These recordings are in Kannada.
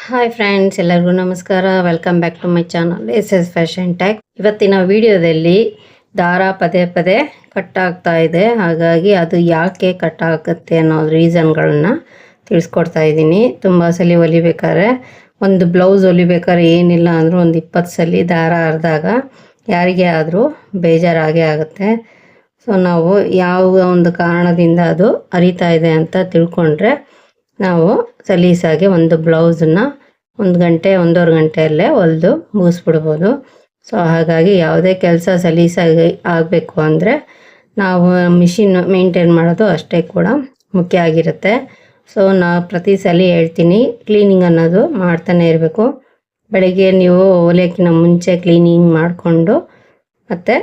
ಹಾಯ್ ಫ್ರೆಂಡ್ಸ್ ಎಲ್ಲರಿಗೂ ನಮಸ್ಕಾರ. Welcome back to my channel S S fashion tack ಇವತ್ತಿನ ವಿಡಿಯೋದಲ್ಲಿ ದಾರ ಪದೇ ಪದೇ ಕಟ್ ಆಗ್ತಾ ಇದೆ. ಹಾಗಾಗಿ ಅದು ಯಾಕೆ ಕಟ್ ಆಗುತ್ತೆ ಅನ್ನೋ ರೀಸನ್ಗಳನ್ನ ತಿಳಿಸ್ಕೊಡ್ತಾ ಇದ್ದೀನಿ. ತುಂಬ ಸಲ ಹೊಲಿಬೇಕಾದ್ರೆ ಒಂದು ಬ್ಲೌಸ್ ಹೊಲಿಬೇಕಾದ್ರೆ ಏನಿಲ್ಲ ಅಂದರೂ ಒಂದು ಇಪ್ಪತ್ತು ಸಲ ದಾರ ಹರಿದಾಗ ಯಾರಿಗೆ ಆದರೂ ಬೇಜಾರಾಗೇ ಆಗುತ್ತೆ. ಸೊ ನಾವು ಯಾವ ಒಂದು ಕಾರಣದಿಂದ ಅದು ಅರಿತಾ ಇದೆ ಅಂತ ತಿಳ್ಕೊಂಡ್ರೆ ನಾವು ಸಲೀಸಾಗಿ ಒಂದು ಬ್ಲೌಸನ್ನ ಒಂದು ಗಂಟೆ, ಒಂದೂವರೆ ಗಂಟೆಯಲ್ಲೇ ಹೊಲಿದು ಮುಗಿಸ್ಬಿಡ್ಬೋದು. ಸೊ ಹಾಗಾಗಿ ಯಾವುದೇ ಕೆಲಸ ಸಲೀಸಾಗಿ ಆಗಬೇಕು ಅಂದರೆ ನಾವು ಮಿಷಿನ್ ಮೇಂಟೈನ್ ಮಾಡೋದು ಅಷ್ಟೇ ಕೂಡ ಮುಖ್ಯ ಆಗಿರುತ್ತೆ. ಸೊ ನಾ ಪ್ರತಿ ಸಲ ಹೇಳ್ತೀನಿ, ಕ್ಲೀನಿಂಗ್ ಅನ್ನೋದು ಮಾಡ್ತಾನೆ ಇರಬೇಕು. ಬೆಳಗ್ಗೆ ನೀವು ಹೊಲಿಯೋಕ್ಕಿಂತ ಮುಂಚೆ ಕ್ಲೀನಿಂಗ್ ಮಾಡಿಕೊಂಡು ಮತ್ತು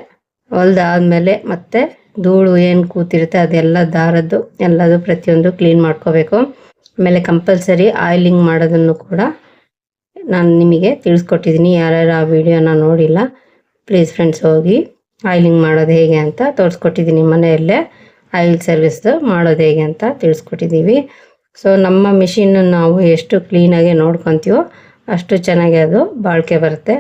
ಹೊಲ್ದಾದ್ಮೇಲೆ ಮತ್ತೆ ಧೂಳು ಏನು ಕೂತಿರುತ್ತೆ ಅದೆಲ್ಲ ದಾರದ್ದು, ಎಲ್ಲದು ಪ್ರತಿಯೊಂದು ಕ್ಲೀನ್ ಮಾಡ್ಕೋಬೇಕು. ಆಮೇಲೆ ಕಂಪಲ್ಸರಿ ಆಯಿಲಿಂಗ್ ಮಾಡೋದನ್ನು ಕೂಡ ನಾನು ನಿಮಗೆ ತಿಳಿಸ್ಕೊಟ್ಟಿದ್ದೀನಿ. ಯಾರ್ಯಾರು ಆ ವಿಡಿಯೋನ ನೋಡಿಲ್ಲ ಪ್ಲೀಸ್ ಫ್ರೆಂಡ್ಸ್ ಹೋಗಿ ಆಯಿಲಿಂಗ್ ಮಾಡೋದು ಹೇಗೆ ಅಂತ ತೋರಿಸ್ಕೊಟ್ಟಿದ್ದೀನಿ ಮನೆಯಲ್ಲೇ. ಆಯಿಲ್ ಸರ್ವಿಸ್ದು ಮಾಡೋದು ಹೇಗೆ ಅಂತ ತಿಳಿಸ್ಕೊಟ್ಟಿದ್ದೀವಿ. ಸೊ ನಮ್ಮ ಮಿಷಿನ್ನು ನಾವು ಎಷ್ಟು ಕ್ಲೀನಾಗಿ ನೋಡ್ಕೊತೀವೋ ಅಷ್ಟು ಚೆನ್ನಾಗಿ ಅದು ಬಾಳಿಕೆ ಬರುತ್ತೆ.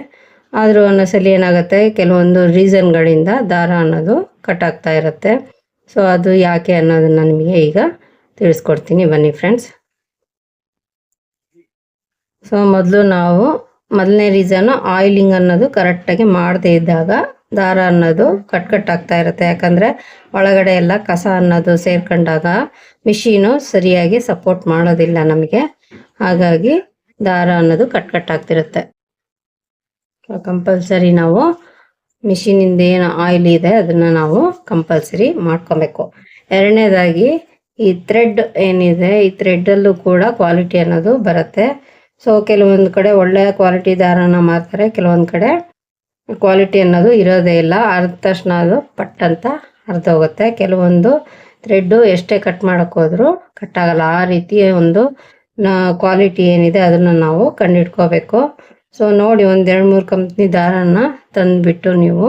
ಆದರೂ ಒಂದೊಂದ್ಸಲ ಏನಾಗುತ್ತೆ, ಕೆಲವೊಂದು ರೀಸನ್ಗಳಿಂದ ದಾರ ಅನ್ನೋದು ಕಟ್ ಆಗ್ತಾ ಇರುತ್ತೆ. ಸೊ ಅದು ಯಾಕೆ ಅನ್ನೋದನ್ನು ನಿಮಗೆ ಈಗ ತಿಳಿಸ್ಕೊಡ್ತೀನಿ. ಬನ್ನಿ ಫ್ರೆಂಡ್ಸ್ ಸೊ ಮೊದಲು ನಾವು ಮೊದಲನೇ ರೀಸನು ಆಯಿಲಿಂಗ್ ಅನ್ನೋದು ಕರೆಕ್ಟಾಗಿ ಮಾಡದೇ ಇದ್ದಾಗ ದಾರ ಅನ್ನೋದು ಕಟ್ ಕಟ್ ಆಗ್ತಾ ಇರುತ್ತೆ. ಯಾಕಂದರೆ ಒಳಗಡೆ ಎಲ್ಲ ಕಸ ಅನ್ನೋದು ಸೇರ್ಕೊಂಡಾಗ ಮಿಷೀನು ಸರಿಯಾಗಿ ಸಪೋರ್ಟ್ ಮಾಡೋದಿಲ್ಲ ನಮಗೆ. ಹಾಗಾಗಿ ದಾರ ಅನ್ನೋದು ಕಟ್ ಕಟ್ ಆಗ್ತಿರುತ್ತೆ. ಕಂಪಲ್ಸರಿ ನಾವು ಮಿಷಿನಿಂದ ಏನು ಆಯಿಲ್ ಇದೆ ಅದನ್ನು ನಾವು ಕಂಪಲ್ಸರಿ ಮಾಡ್ಕೊಬೇಕು. ಎರಡನೇದಾಗಿ ಈ ಥ್ರೆಡ್ ಏನಿದೆ, ಈ ಥ್ರೆಡ್ಡಲ್ಲೂ ಕೂಡ ಕ್ವಾಲಿಟಿ ಅನ್ನೋದು ಬರುತ್ತೆ. ಸೊ ಕೆಲವೊಂದು ಕಡೆ ಒಳ್ಳೆಯ ಕ್ವಾಲಿಟಿ ದಾರನ ಮಾರ್ತಾರೆ, ಕೆಲವೊಂದು ಕಡೆ ಕ್ವಾಲಿಟಿ ಅನ್ನೋದು ಇರೋದೇ ಇಲ್ಲ. ಅರ್ಧ ತಕ್ಷಣ ಅದು ಪಟ್ ಅಂತ ಹೋಗುತ್ತೆ. ಕೆಲವೊಂದು ಥ್ರೆಡ್ಡು ಎಷ್ಟೇ ಕಟ್ ಮಾಡೋಕ್ಕೋದ್ರೂ ಕಟ್ ಆಗಲ್ಲ. ಆ ರೀತಿಯ ಒಂದು ಕ್ವಾಲಿಟಿ ಏನಿದೆ ಅದನ್ನು ನಾವು ಕಂಡಿಟ್ಕೋಬೇಕು. ಸೊ ನೋಡಿ ಒಂದು ಎರಡು ಮೂರು ಕಂಪ್ನಿ ದಾರನ ತಂದುಬಿಟ್ಟು ನೀವು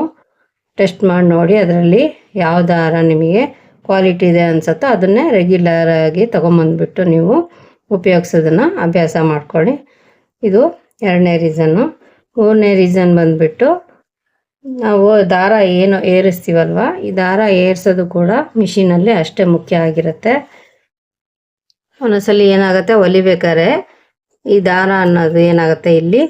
ಟೆಸ್ಟ್ ಮಾಡಿ ನೋಡಿ ಅದರಲ್ಲಿ ಯಾವ ದಾರ ನಿಮಗೆ ಕ್ವಾಲಿಟಿ ಇದೆ ಅನ್ಸುತ್ತೋ ಅದನ್ನೇ ರೆಗ್ಯುಲರ್ ಆಗಿ ತೊಗೊಂಬಂದ್ಬಿಟ್ಟು ನೀವು ಉಪಯೋಗಿಸೋದನ್ನು ಅಭ್ಯಾಸ ಮಾಡ್ಕೊಳ್ಳಿ. ಇದು ಎರಡನೇ ರೀಸನ್ನು ಮೂರನೇ ರೀಸನ್ ಬಂದ್ಬಿಟ್ಟು ನಾವು ದಾರ ಏನು ಏರಿಸ್ತೀವಲ್ವ? ಈ ದಾರ ಏರಿಸೋದು ಕೂಡ ಮಿಷಿನಲ್ಲಿ ಅಷ್ಟೇ ಮುಖ್ಯ ಆಗಿರುತ್ತೆ. ಒಂದೊಂದ್ಸಲಿ ಏನಾಗುತ್ತೆ? ಹೊಲಿಬೇಕಾದ್ರೆ ಈ ದಾರ ಅನ್ನೋದು ಏನಾಗುತ್ತೆ? ಇಲ್ಲಿ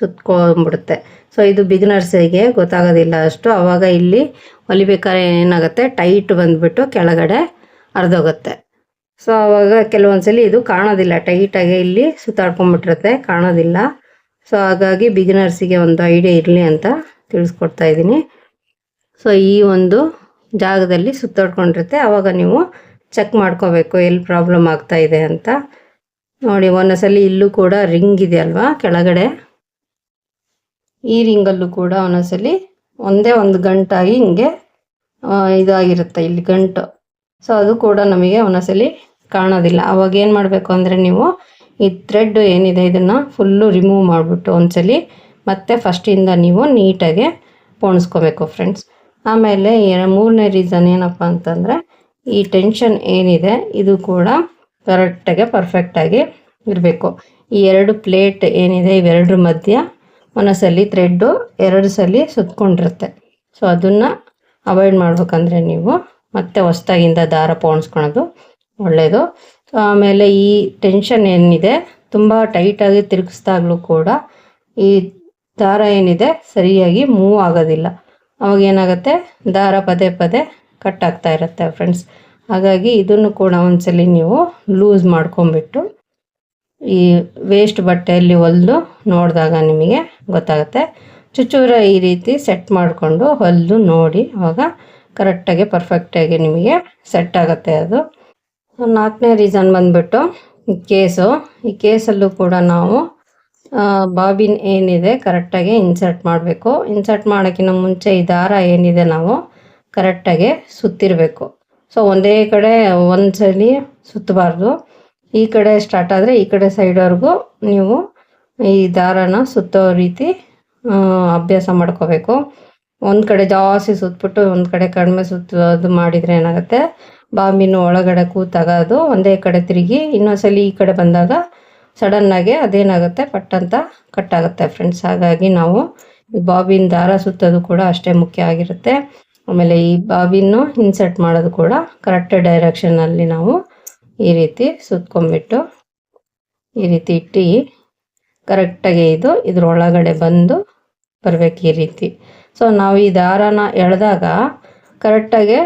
ಸುತ್ಕೊಂಡ್ಬಿಡುತ್ತೆ. ಸೊ ಇದು ಬಿಗ್ನರ್ಸಿಗೆ ಗೊತ್ತಾಗೋದಿಲ್ಲ ಅಷ್ಟು. ಆವಾಗ ಇಲ್ಲಿ ಹೊಲಿಬೇಕಾದ್ರೆ ಏನಾಗುತ್ತೆ? ಟೈಟ್ ಬಂದ್ಬಿಟ್ಟು ಕೆಳಗಡೆ ಹರಿದೋಗುತ್ತೆ. ಸೊ ಅವಾಗ ಕೆಲವೊಂದ್ಸಲಿ ಇದು ಕಾಣೋದಿಲ್ಲ. ಟೈಟಾಗಿ ಇಲ್ಲಿ ಸುತ್ತಾಡ್ಕೊಂಬಿಟ್ಟಿರುತ್ತೆ ಕಾಣೋದಿಲ್ಲ. ಸೊ ಹಾಗಾಗಿ ಬಿಗಿನರ್ಸಿಗೆ ಒಂದು ಐಡಿಯಾ ಇರಲಿ ಅಂತ ತಿಳಿಸ್ಕೊಡ್ತಾ ಇದ್ದೀನಿ. ಸೊ ಈ ಒಂದು ಜಾಗದಲ್ಲಿ ಸುತ್ತಾಡ್ಕೊಂಡಿರುತ್ತೆ. ಆವಾಗ ನೀವು ಚೆಕ್ ಮಾಡ್ಕೋಬೇಕು. ಎಲ್ಲಿ ಪ್ರಾಬ್ಲಮ್ ಆಗ್ತಾ ಇದೆ ಅಂತ. ನೋಡಿ ಒಂದೊಂದ್ಸಲಿ ಇಲ್ಲೂ ಕೂಡ ರಿಂಗ್ ಇದೆ ಅಲ್ವಾ? ಕೆಳಗಡೆ. ಈ ರಿಂಗಲ್ಲೂ ಕೂಡ ಒಂದೊಂದ್ಸಲಿ ಒಂದೇ ಒಂದು ಗಂಟಾಗಿ ಹಿಂಗೆ ಇದಾಗಿರುತ್ತೆ ಇಲ್ಲಿ ಗಂಟು. ಸೊ ಅದು ಕೂಡ ನಮಗೆ ಒಂದೊಂದ್ಸಲಿ ಕಾಣೋದಿಲ್ಲ. ಅವಾಗ ಏನು ಮಾಡಬೇಕು ಅಂದರೆ ನೀವು ಈ ಥ್ರೆಡ್ ಏನಿದೆ ಇದನ್ನು ಫುಲ್ಲು ರಿಮೂವ್ ಮಾಡಿಬಿಟ್ಟು ಒಂದ್ಸಲಿ ಮತ್ತೆ ಫಸ್ಟಿಂದ ನೀವು ನೀಟಾಗಿ ಪೋಣಿಸ್ಕೋಬೇಕು ಫ್ರೆಂಡ್ಸ್ ಆಮೇಲೆ ಮೂರನೇ ರೀಸನ್ ಏನಪ್ಪ ಅಂತಂದರೆ ಈ ಟೆನ್ಷನ್ ಏನಿದೆ ಇದು ಕೂಡ ಕರೆಕ್ಟಾಗಿ ಪರ್ಫೆಕ್ಟಾಗಿ ಇರಬೇಕು. ಈ ಎರಡು ಪ್ಲೇಟ್ ಏನಿದೆ ಇವೆರಡರ ಮಧ್ಯ ಒಂದೊಂದ್ಸಲಿ ಥ್ರೆಡ್ಡು ಎರಡು ಸಲ ಸುತ್ಕೊಂಡಿರುತ್ತೆ. ಸೊ ಅದನ್ನು ಅವಾಯ್ಡ್ ಮಾಡ್ಬೇಕಂದ್ರೆ ನೀವು ಮತ್ತೆ ಹೊಸ್ದಾಗಿಂದ ದಾರ ಪೋಣಿಸ್ಕೊಳೋದು ಒಳ್ಳೆಯದು ಆಮೇಲೆ ಈ ಟೆನ್ಷನ್ ಏನಿದೆ, ತುಂಬ ಟೈಟಾಗಿ ತಿರುಗಿಸ್ದಾಗಲೂ ಕೂಡ ಈ ದಾರ ಏನಿದೆ ಸರಿಯಾಗಿ ಮೂವ್ ಆಗೋದಿಲ್ಲ. ಅವಾಗ ಏನಾಗುತ್ತೆ, ದಾರ ಪದೇ ಪದೇ ಕಟ್ ಆಗ್ತಾ ಇರುತ್ತೆ ಫ್ರೆಂಡ್ಸ್ ಹಾಗಾಗಿ ಇದನ್ನು ಕೂಡ ಒಂದ್ಸಲಿ ನೀವು ಲೂಸ್ ಮಾಡ್ಕೊಂಬಿಟ್ಟು ಈ ವೇಸ್ಟ್ ಬಟ್ಟೆಯಲ್ಲಿ ಹೊಲಿದು ನೋಡಿದಾಗ ನಿಮಗೆ ಗೊತ್ತಾಗುತ್ತೆ. ಚುಚ್ಚೂರ ಈ ರೀತಿ ಸೆಟ್ ಮಾಡಿಕೊಂಡು ಹೊಲಿದು ನೋಡಿ, ಅವಾಗ ಕರೆಕ್ಟಾಗಿ ಪರ್ಫೆಕ್ಟಾಗಿ ನಿಮಗೆ ಸೆಟ್ ಆಗುತ್ತೆ ಅದು. ನಾಲ್ಕನೇ ರೀಸನ್ ಬಂದ್ಬಿಟ್ಟು ಕೇಸು ಈ ಕೇಸಲ್ಲೂ ಕೂಡ ನಾವು ಬಾಬಿನ್ ಏನಿದೆ ಕರೆಕ್ಟಾಗಿ ಇನ್ಸರ್ಟ್ ಮಾಡಬೇಕು. ಇನ್ಸರ್ಟ್ ಮಾಡೋಕ್ಕಿಂತ ಮುಂಚೆ ಈ ದಾರ ಏನಿದೆ ನಾವು ಕರೆಕ್ಟಾಗಿ ಸುತ್ತಿರಬೇಕು. ಸೊ ಒಂದೇ ಕಡೆ ಒಂದು ಸಲ ಸುತ್ತಬಾರ್ದು. ಈ ಕಡೆ ಸ್ಟಾರ್ಟ್ ಆದರೆ ಈ ಕಡೆ ಸೈಡ್ವರೆಗೂ ನೀವು ಈ ದಾರನ ಸುತ್ತೋ ರೀತಿ ಅಭ್ಯಾಸ ಮಾಡ್ಕೋಬೇಕು. ಒಂದು ಕಡೆ ಜಾಸ್ತಿ ಸುತ್ತಬಿಟ್ಟು ಒಂದು ಕಡೆ ಕಡಿಮೆ ಸುತ್ತೋದು ಮಾಡಿದರೆ ಏನಾಗುತ್ತೆ? ಬಾಂಬಿನ ಒಳಗಡೆ ಕೂತಾಗ ಅದು ಒಂದೇ ಕಡೆ ತಿರುಗಿ ಇನ್ನೊಂದ್ಸಲಿ ಈ ಕಡೆ ಬಂದಾಗ ಸಡನ್ನಾಗಿ ಅದೇನಾಗುತ್ತೆ? ಪಟ್ ಅಂತ ಕಟ್ ಆಗುತ್ತೆ ಫ್ರೆಂಡ್ಸ್. ಹಾಗಾಗಿ ನಾವು ಈ ಬಾಬಿನ ದಾರ ಸುತ್ತೋದು ಕೂಡ ಅಷ್ಟೇ ಮುಖ್ಯ ಆಗಿರುತ್ತೆ. ಆಮೇಲೆ ಈ ಬಾಬಿನ್ನು ಇನ್ಸರ್ಟ್ ಮಾಡೋದು ಕೂಡ ಕರೆಕ್ಟ್ ಡೈರೆಕ್ಷನಲ್ಲಿ ನಾವು ಈ ರೀತಿ ಸುತ್ಕೊಂಡ್ಬಿಟ್ಟು ಈ ರೀತಿ ಇಟ್ಟು ಕರೆಕ್ಟಾಗಿ ಇದು ಇದ್ರ ಒಳಗಡೆ ಬಂದು ಬರಬೇಕು ಈ ರೀತಿ. ಸೊ ನಾವು ಈ ದಾರಾನ ಎಳೆದಾಗ ಕರೆಕ್ಟಾಗಿ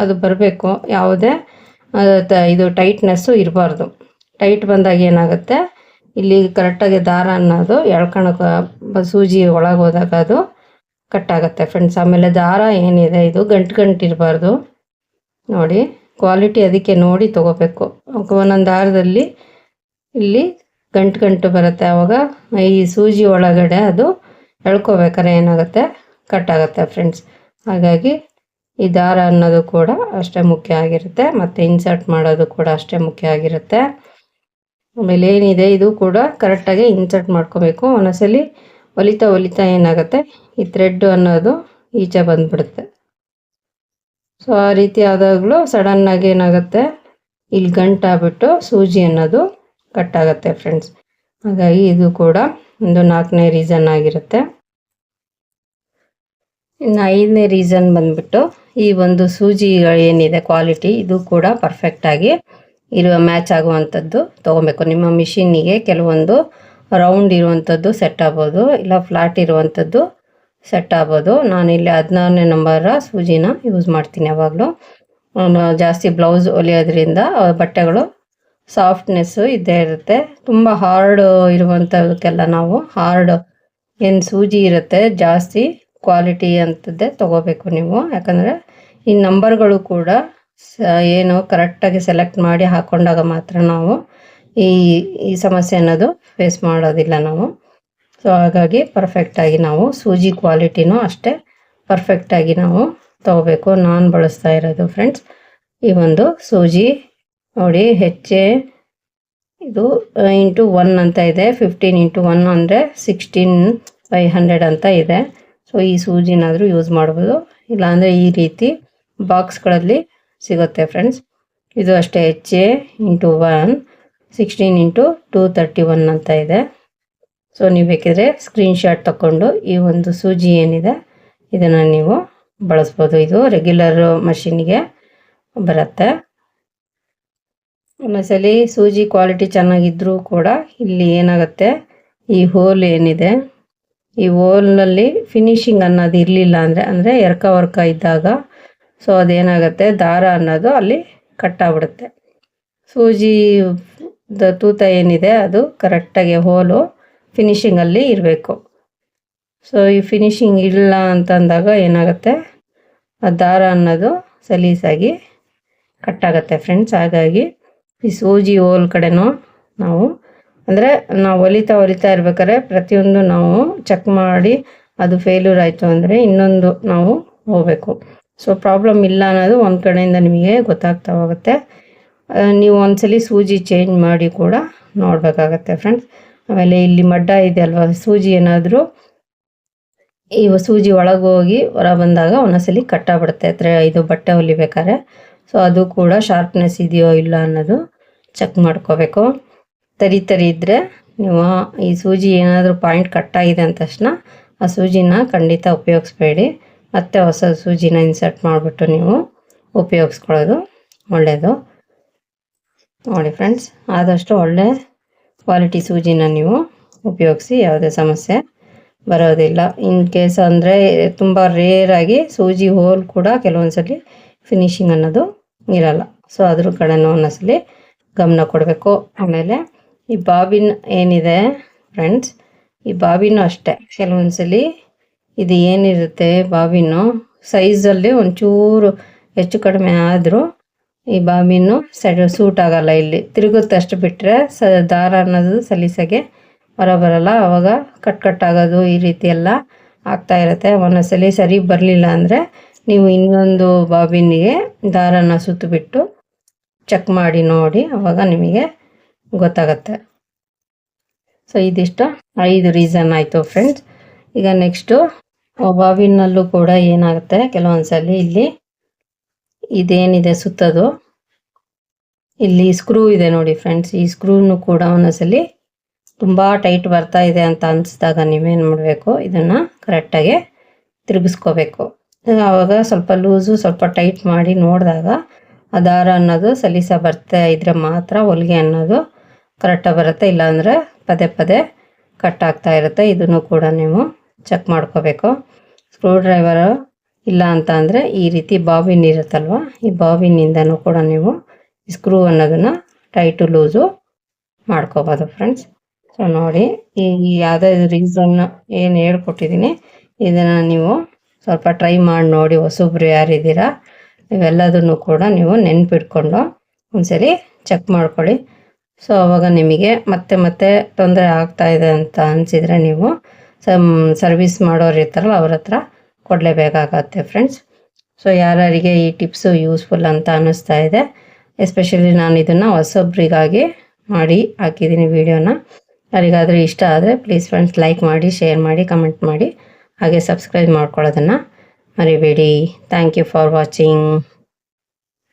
ಅದು ಬರಬೇಕು. ಯಾವುದೇ ಇದು ಟೈಟ್ನೆಸ್ಸು ಇರಬಾರ್ದು. ಟೈಟ್ ಬಂದಾಗ ಏನಾಗುತ್ತೆ? ಇಲ್ಲಿ ಕರೆಕ್ಟಾಗಿ ದಾರ ಅನ್ನೋದು ಎಳ್ಕೊಳಕ್ಕೆ ಸೂಜಿ ಒಳಗೆ ಹೋದಾಗ ಅದು ಕಟ್ ಆಗುತ್ತೆ ಫ್ರೆಂಡ್ಸ್. ಆಮೇಲೆ ದಾರ ಏನಿದೆ? ಇದು ಗಂಟು ಗಂಟು ಇರಬಾರ್ದು. ನೋಡಿ, ಕ್ವಾಲಿಟಿ ಅದಕ್ಕೆ ನೋಡಿ ತೊಗೋಬೇಕು. ಒಂದೊಂದು ದಾರದಲ್ಲಿ ಇಲ್ಲಿ ಗಂಟು ಗಂಟು ಬರುತ್ತೆ. ಆವಾಗ ಈ ಸೂಜಿ ಒಳಗಡೆ ಅದು ಎಳ್ಕೊಬೇಕಾದ್ರೆ ಏನಾಗುತ್ತೆ? ಕಟ್ ಆಗುತ್ತೆ ಫ್ರೆಂಡ್ಸ್ ಹಾಗಾಗಿ ಈ ದಾರ ಅನ್ನೋದು ಕೂಡ ಅಷ್ಟೇ ಮುಖ್ಯ ಆಗಿರುತ್ತೆ. ಮತ್ತು ಇನ್ಸರ್ಟ್ ಮಾಡೋದು ಕೂಡ ಅಷ್ಟೇ ಮುಖ್ಯ ಆಗಿರುತ್ತೆ. ಆಮೇಲೆ ಏನಿದೆ? ಇದು ಕೂಡ ಕರೆಕ್ಟಾಗಿ ಇನ್ಸರ್ಟ್ ಮಾಡ್ಕೋಬೇಕು. ಒಂದೊಂದ್ಸಲಿ ಒಲಿತಾ ಒಲಿತಾ ಏನಾಗುತ್ತೆ? ಈ ಥ್ರೆಡ್ ಅನ್ನೋದು ಈಚೆ ಬಂದ್ಬಿಡುತ್ತೆ. ಸೊ ಆ ರೀತಿ ಆದಾಗಲೂ ಸಡನ್ನಾಗಿ ಏನಾಗುತ್ತೆ? ಇಲ್ಲಿ ಗಂಟಾಗ್ಬಿಟ್ಟು ಸೂಜಿ ಅನ್ನೋದು ಕಟ್ ಆಗುತ್ತೆ ಫ್ರೆಂಡ್ಸ್ ಹಾಗಾಗಿ ಇದು ಕೂಡ ಒಂದು ನಾಲ್ಕನೇ ರೀಸನ್ ಆಗಿರುತ್ತೆ. ಇನ್ನು ಐದನೇ ರೀಸನ್ ಬಂದ್ಬಿಟ್ಟು ಈ ಒಂದು ಸೂಜಿ ಏನಿದೆ ಕ್ವಾಲಿಟಿ ಇದು ಕೂಡ ಪರ್ಫೆಕ್ಟಾಗಿ ಇರುವ ಮ್ಯಾಚ್ ಆಗುವಂಥದ್ದು ತೊಗೊಬೇಕು. ನಿಮ್ಮ ಮಿಷಿನ್ನಿಗೆ ಕೆಲವೊಂದು ರೌಂಡ್ ಇರುವಂಥದ್ದು ಸೆಟ್ ಆಗ್ಬೋದು, ಇಲ್ಲ ಫ್ಲಾಟ್ ಇರುವಂಥದ್ದು ಸೆಟ್ ಆಗ್ಬೋದು. ಇಲ್ಲಿ ಹದಿನಾರನೇ ನಂಬರ ಸೂಜಿನ ಯೂಸ್ ಮಾಡ್ತೀನಿ ಯಾವಾಗಲೂ. ಜಾಸ್ತಿ ಬ್ಲೌಸ್ ಹೊಲಿಯೋದ್ರಿಂದ ಬಟ್ಟೆಗಳು ಸಾಫ್ಟ್ನೆಸ್ಸು ಇದ್ದೇ ಇರುತ್ತೆ. ತುಂಬ ಹಾರ್ಡ್ ಇರುವಂಥದಕ್ಕೆಲ್ಲ ನಾವು ಹಾರ್ಡ್ ಏನು ಸೂಜಿ ಇರುತ್ತೆ ಜಾಸ್ತಿ ಕ್ವಾಲಿಟಿ ಅಂಥದ್ದೇ ತೊಗೋಬೇಕು ನೀವು. ಯಾಕಂದರೆ ಈ ನಂಬರ್ಗಳು ಕೂಡ ಸ ಏನು ಕರೆಕ್ಟಾಗಿ ಸೆಲೆಕ್ಟ್ ಮಾಡಿ ಹಾಕೊಂಡಾಗ ಮಾತ್ರ ನಾವು ಈ ಈ ಸಮಸ್ಯೆ ಅನ್ನೋದು ಫೇಸ್ ಮಾಡೋದಿಲ್ಲ ನಾವು. ಸೊ ಹಾಗಾಗಿ ಪರ್ಫೆಕ್ಟಾಗಿ ನಾವು ಸೂಜಿ ಕ್ವಾಲಿಟಿನೂ ಅಷ್ಟೇ ಪರ್ಫೆಕ್ಟಾಗಿ ನಾವು ತಗೋಬೇಕು. ನಾನು ಬಳಸ್ತಾ ಇರೋದು ಫ್ರೆಂಡ್ಸ್ ಈ ಒಂದು ಸೂಜಿ ನೋಡಿ ಹೆಚ್ಚೆ ಇದು ಇಂಟು ಒನ್ ಅಂತ ಇದೆ. ಫಿಫ್ಟೀನ್ ಇಂಟು ಒನ್ ಅಂದರೆ ಸಿಕ್ಸ್ಟೀನ್ ಫೈ ಹಂಡ್ರೆಡ್ ಅಂತ ಇದೆ. ಸೊ ಈ ಸೂಜಿನಾದರೂ ಯೂಸ್ ಮಾಡ್ಬೋದು. ಇಲ್ಲಾಂದರೆ ಈ ರೀತಿ ಬಾಕ್ಸ್ಗಳಲ್ಲಿ ಸಿಗುತ್ತೆ ಫ್ರೆಂಡ್ಸ್ ಇದು ಅಷ್ಟೇ H A into one sixteen into two thirty one ಅಂತ ಇದೆ. ಸೊ ನೀವು ಬೇಕಿದ್ರೆ ಸ್ಕ್ರೀನ್ಶಾಟ್ ತಗೊಂಡು ಈ ಒಂದು ಸೂಜಿ ಏನಿದೆ, ಇದನ್ನು ನೀವು ಬಳಸ್ಬೋದು. ಇದು ರೆಗ್ಯುಲರ್ ಮಷಿನ್ಗೆ ಬರುತ್ತೆ. ಒಂದೊಂದ್ಸಲಿ ಸೂಜಿ ಕ್ವಾಲಿಟಿ ಚೆನ್ನಾಗಿದ್ದರೂ ಕೂಡ ಇಲ್ಲಿ ಏನಾಗುತ್ತೆ, ಈ ಹೋಲ್ ಏನಿದೆ ಈ ಓಲ್ನಲ್ಲಿ ಫಿನಿಶಿಂಗ್ ಅನ್ನೋದು ಇರಲಿಲ್ಲ ಅಂದರೆ ಅಂದರೆ ಎರ್ಕ ವರ್ಕ ಇದ್ದಾಗ. ಸೊ ಅದೇನಾಗುತ್ತೆ? ದಾರ ಅನ್ನೋದು ಅಲ್ಲಿ ಕಟ್ಟಾಗ್ಬಿಡುತ್ತೆ ಸೂಜಿ ತೂತ ಏನಿದೆ, ಅದು ಕರೆಕ್ಟಾಗಿ ಹೋಲು ಫಿನಿಶಿಂಗಲ್ಲಿ ಇರಬೇಕು. ಸೊ ಈ ಫಿನಿಶಿಂಗ್ ಇಲ್ಲ ಅಂತಂದಾಗ ಏನಾಗುತ್ತೆ? ಆ ದಾರ ಅನ್ನೋದು ಸಲೀಸಾಗಿ ಕಟ್ಟಾಗತ್ತೆ ಫ್ರೆಂಡ್ಸ್ ಹಾಗಾಗಿ ಈ ಸೂಜಿ ಹೋಲ್ ಕಡೆನೂ ನಾವು ಅಂದರೆ ನಾವು ಹೊಲಿತಾ ಹೊಲಿತಾ ಇರ್ಬೇಕಾದ್ರೆ ಪ್ರತಿಯೊಂದು ನಾವು ಚೆಕ್ ಮಾಡಿ ಅದು ಫೇಲ್ಯೂರ್ ಆಯಿತು ಅಂದರೆ ಇನ್ನೊಂದು ನಾವು ಹೋಗಬೇಕು. ಸೊ ಪ್ರಾಬ್ಲಮ್ ಇಲ್ಲ ಅನ್ನೋದು ಒಂದು ಕಡೆಯಿಂದ ನಿಮಗೆ ಗೊತ್ತಾಗ್ತಾ ಹೋಗುತ್ತೆ. ನೀವು ಒಂದ್ಸಲಿ ಸೂಜಿ ಚೇಂಜ್ ಮಾಡಿ ಕೂಡ ನೋಡಬೇಕಾಗತ್ತೆ ಫ್ರೆಂಡ್ಸ್ ಆಮೇಲೆ ಇಲ್ಲಿ ಮಡ್ಡ ಇದೆ ಅಲ್ವಾ, ಸೂಜಿ ಏನಾದರೂ ಈ ಸೂಜಿ ಒಳಗೆ ಹೋಗಿ ಹೊರ ಬಂದಾಗ ಒಂದೊಂದ್ಸಲಿ ಕಟ್ಟಾಗ್ಬಿಡುತ್ತೆ. ಅಂದರೆ ಇದು ಬಟ್ಟೆ ಹೊಲಿಬೇಕಾದ್ರೆ. ಸೊ ಅದು ಕೂಡ ಶಾರ್ಪ್ನೆಸ್ ಇದೆಯೋ ಇಲ್ಲ ಅನ್ನೋದು ಚೆಕ್ ಮಾಡ್ಕೋಬೇಕು. ತರಿ ತರಿ ಇದ್ದರೆ ನೀವು ಈ ಸೂಜಿ ಏನಾದರೂ ಪಾಯಿಂಟ್ ಕಟ್ಟಾಗಿದೆ ಅಂದ ತಕ್ಷಣ ಆ ಸೂಜಿನ ಖಂಡಿತ ಉಪಯೋಗಿಸ್ಬೇಡಿ. ಮತ್ತೆ ಹೊಸ ಸೂಜಿನ ಇನ್ಸರ್ಟ್ ಮಾಡಿಬಿಟ್ಟು ನೀವು ಉಪಯೋಗಿಸ್ಕೊಳ್ಳೋದು ಒಳ್ಳೆಯದು ನೋಡಿ ಫ್ರೆಂಡ್ಸ್, ಆದಷ್ಟು ಒಳ್ಳೆ ಕ್ವಾಲಿಟಿ ಸೂಜಿನ ನೀವು ಉಪಯೋಗಿಸಿ ಯಾವುದೇ ಸಮಸ್ಯೆ ಬರೋದಿಲ್ಲ. ಇನ್ ಕೇಸ್ ಅಂದರೆ ತುಂಬ ರೇರಾಗಿ ಸೂಜಿ ಹೋಲ್ ಕೂಡ ಕೆಲವೊಂದ್ಸಲಿ ಫಿನಿಶಿಂಗ್ ಅನ್ನೋದು ಇರಲ್ಲ. ಸೊ ಅದ್ರ ಕಡೆ ಒಂದೊಂದ್ಸಲಿ ಗಮನ ಕೊಡಬೇಕು. ಆಮೇಲೆ ಈ ಬಾಬಿನ್ ಏನಿದೆ ಫ್ರೆಂಡ್ಸ್ ಈ ಬಾಬಿನೂ ಅಷ್ಟೇ. ಕೆಲವೊಂದ್ಸಲಿ ಇದು ಏನಿರುತ್ತೆ ಬಾಬಿನು ಸೈಜಲ್ಲಿ ಒಂಚೂರು ಹೆಚ್ಚು ಕಡಿಮೆ ಆದರೂ ಈ ಬಾಬಿನು ಸೆಡ್ ಸೂಟ್ ಆಗೋಲ್ಲ ಇಲ್ಲಿ. ತಿರುಗುತ್ತಷ್ಟು ಬಿಟ್ಟರೆ ಸ ದಾರ ಅನ್ನೋದು ಸಲೀಸಾಗೆ ಹೊರಬರಲ್ಲ. ಆವಾಗ ಕಟ್ ಕಟ್ ಆಗೋದು ಈ ರೀತಿ ಎಲ್ಲ ಆಗ್ತಾ ಇರುತ್ತೆ. ಒಂದೊಂದ್ಸಲಿ ಸರಿ ಬರಲಿಲ್ಲ ಅಂದರೆ ನೀವು ಇನ್ನೊಂದು ಬಾಬಿನಿಗೆ ದಾರನ ಸುತ್ತಬಿಟ್ಟು ಚೆಕ್ ಮಾಡಿ ನೋಡಿ. ಅವಾಗ ನಿಮಗೆ ಗೊತ್ತಾಗತ್ತೆ. ಸೊ ಇದಿಷ್ಟು. ಐದು ರೀಸನ್ ಆಯಿತು ಫ್ರೆಂಡ್ಸ್ ಈಗ ನೆಕ್ಸ್ಟು ಬಾವಿನಲ್ಲೂ ಕೂಡ ಏನಾಗುತ್ತೆ? ಕೆಲವೊಂದ್ಸಲಿ ಇಲ್ಲಿ ಇದೇನಿದೆ ಸುತ್ತದು. ಇಲ್ಲಿ ಸ್ಕ್ರೂ ಇದೆ ನೋಡಿ ಫ್ರೆಂಡ್ಸ್ ಈ ಸ್ಕ್ರೂನು ಕೂಡ ಒಂದೊಂದ್ಸಲಿ ತುಂಬ ಟೈಟ್ ಬರ್ತಾ ಇದೆ ಅಂತ ಅನಿಸಿದಾಗ ನೀವೇನು ಮಾಡಬೇಕು? ಇದನ್ನು ಕರೆಕ್ಟಾಗಿ ತಿರುಗಿಸ್ಕೋಬೇಕು. ಆವಾಗ ಸ್ವಲ್ಪ ಲೂಸು ಸ್ವಲ್ಪ ಟೈಟ್ ಮಾಡಿ ನೋಡಿದಾಗ ಆ ದಾರ ಅನ್ನೋದು ಸಲೀಸ ಬರ್ತಾ ಇದ್ರೆ ಮಾತ್ರ ಹೊಲಿಗೆ ಅನ್ನೋದು ಕರೆಕ್ಟಾಗಿ ಬರುತ್ತೆ, ಇಲ್ಲಾಂದರೆ ಪದೇ ಪದೇ ಕಟ್ ಆಗ್ತಾ ಇರುತ್ತೆ. ಇದನ್ನು ಕೂಡ ನೀವು ಚೆಕ್ ಮಾಡ್ಕೋಬೇಕು. ಸ್ಕ್ರೂ ಡ್ರೈವರು ಇಲ್ಲ ಅಂತ ಅಂದರೆ ಈ ರೀತಿ ಬಾವಿನ ಇರುತ್ತಲ್ವ, ಈ ಬಾವಿನಿಂದನೂ ಕೂಡ ನೀವು ಸ್ಕ್ರೂ ಅನ್ನೋದನ್ನು ಟೈಟು ಲೂಸು ಮಾಡ್ಕೋಬೋದು ಫ್ರೆಂಡ್ಸ್ ಸೊ ನೋಡಿ, ಈ ಯಾವುದೇ ರೀಸನ್ ಏನು ಹೇಳ್ಕೊಟ್ಟಿದ್ದೀನಿ, ಇದನ್ನು ನೀವು ಸ್ವಲ್ಪ ಟ್ರೈ ಮಾಡಿ ನೋಡಿ, ಹೊಸಬ್ರು ಯಾರಿದ್ದೀರಾ ಇವೆಲ್ಲದನ್ನು ಕೂಡ ನೀವು ನೆನ್ಪಿಟ್ಕೊಂಡು ಒಂದ್ಸರಿ ಚೆಕ್ ಮಾಡ್ಕೊಳ್ಳಿ. ಸೊ ಅವಾಗ ನಿಮಗೆ ಮತ್ತೆ ಮತ್ತೆ ತೊಂದರೆ ಆಗ್ತಾ ಇದೆ ಅಂತ ಅನಿಸಿದರೆ ನೀವು ಸರ್ವಿಸ್ ಮಾಡೋರು ಇರ್ತಾರಲ್ಲ ಅವ್ರ ಹತ್ರ ಕೊಡಲೇಬೇಕಾಗತ್ತೆ ಫ್ರೆಂಡ್ಸ್ ಸೊ ಯಾರ್ಯಾರಿಗೆ ಈ ಟಿಪ್ಸು ಯೂಸ್ಫುಲ್ ಅಂತ ಅನ್ನಿಸ್ತಾ ಇದೆ ಎಸ್ಪೆಷಲಿ ನಾನು ಇದನ್ನು ಹೊಸೊಬ್ರಿಗಾಗಿ ಮಾಡಿ ಹಾಕಿದ್ದೀನಿ ವೀಡಿಯೋನ ಯಾರಿಗಾದರೂ ಇಷ್ಟ ಆದರೆ ಪ್ಲೀಸ್ ಫ್ರೆಂಡ್ಸ್ ಲೈಕ್ ಮಾಡಿ ಶೇರ್ ಮಾಡಿ ಕಮೆಂಟ್ ಮಾಡಿ, ಹಾಗೆ ಸಬ್ಸ್ಕ್ರೈಬ್ ಮಾಡ್ಕೊಳ್ಳೋದನ್ನು ಮರಿಬೇಡಿ. Thank you for watching